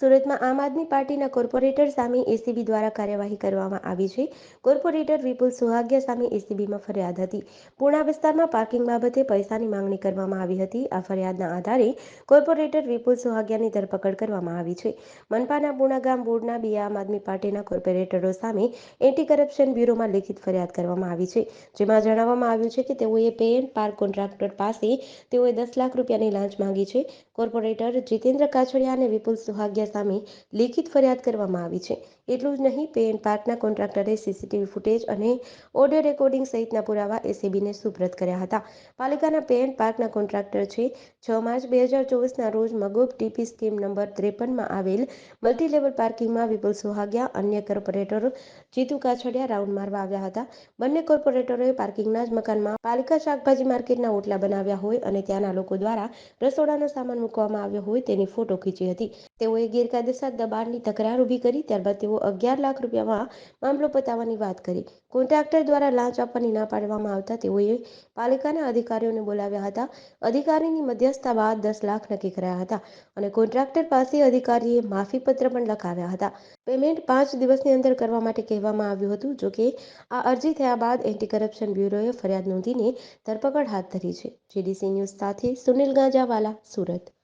સુરતમાં આમ આદમી પાર્ટીના કોર્પોરેટર સામે એસીબી દ્વારા કાર્યવાહી કરવામાં આવી છે. કોર્પોરેટર વિપુલ સુહાગ્યા સામે એસીબીમાં ફરિયાદ હતી. પૂર્ણા વિસ્તારમાં પાર્કિંગ બાબતે પૈસાની માંગણી કરવામાં આવી હતી. આ ફરિયાદના આધારે કોર્પોરેટર વિપુલ સુહાગ્યાની ધરપકડ કરવામાં આવી છે. મનપાના પૂર્ણા ગામ બોર્ડના બે આમ આદમી પાર્ટીના કોર્પોરેટરો સામે એન્ટી કરપ્શન બ્યુરોમાં લેખિત ફરિયાદ કરવામાં આવી છે. જેમાં જણાવવામાં આવ્યું છે કે તેઓએ પે એન્ડ પાર્ક કોન્ટ્રાક્ટર પાસે તેઓએ દસ લાખ રૂપિયાની લાંચ માંગી છે. કોર્પોરેટર જીતેન્દ્ર કાછડિયા અને વિપુલ સુહાગિયા સામે લેખિત ફરિયાદ કરવામાં આવી છે. એટલું જ નહીં પે એન્ડ પાર્કના કોન્ટ્રાક્ટરે સીસીટીવી ફૂટેજ અને ઓડિયો રેકોર્ડિંગ સહિતના પુરાવા એસીબીને સુપ્રત કર્યા હતા. પાલિકાના પે એન્ડ પાર્કના કોન્ટ્રાક્ટર છે, છ માર્ચ બે હજાર ચોવીસના રોજ મગોબ ટીપી સ્કીમ નંબર ત્રેપનમાં આવેલ મલ્ટીલેવલ પાર્કિંગમાં વિપુલ સુહાગ્યા, અન્ય કોર્પોરેટર જીતુ કાછડિયા રાઉન્ડ મારવા આવ્યા હતા. બંને કોર્પોરેટરોએ પાર્કિંગના જ મકાનમાં પાલિકા શાકભાજી માર્કેટના ઓટલા બનાવ્યા હોય અને ત્યાંના લોકો દ્વારા રસોડાનો સામાન મૂકવામાં આવ્યો હોય તેની ફોટો ખીચી હતી. તેઓએ ગેરકાયદેસર દબાણની તકરાર ઊભી કરી, ત્યારબાદ તેઓ અગિયાર લાખ રૂપિયામાં મામલો પતાવવાની વાત કરી. કોન્ટ્રાક્ટર દ્વારા લાંચ આપવાની ના પાડવામાં આવતા તેઓએ પાલિકાના અધિકારીઓને બોલાવ્યા હતા. અધિકારીની મધ્યસ્થતા બાદ દસ લાખ નક્કી કરાયા હતા અને કોન્ટ્રાક્ટર પાસે અધિકારીએ માફીપત્ર પણ લખાવ્યા હતા. પેમેન્ટ પાંચ દિવસની અંદર કરવા માટે કહેવામાં આવ્યું હતું જોકે આ અરજી થયા બાદ એન્ટી કરપ્શન બ્યુરોએ ફરિયાદ નોંધીને ધરપકડ હાથ ધરી છે. જીડીસી ન્યૂઝ સાથે સુનિલ ગાંજાવાલા, સુરત.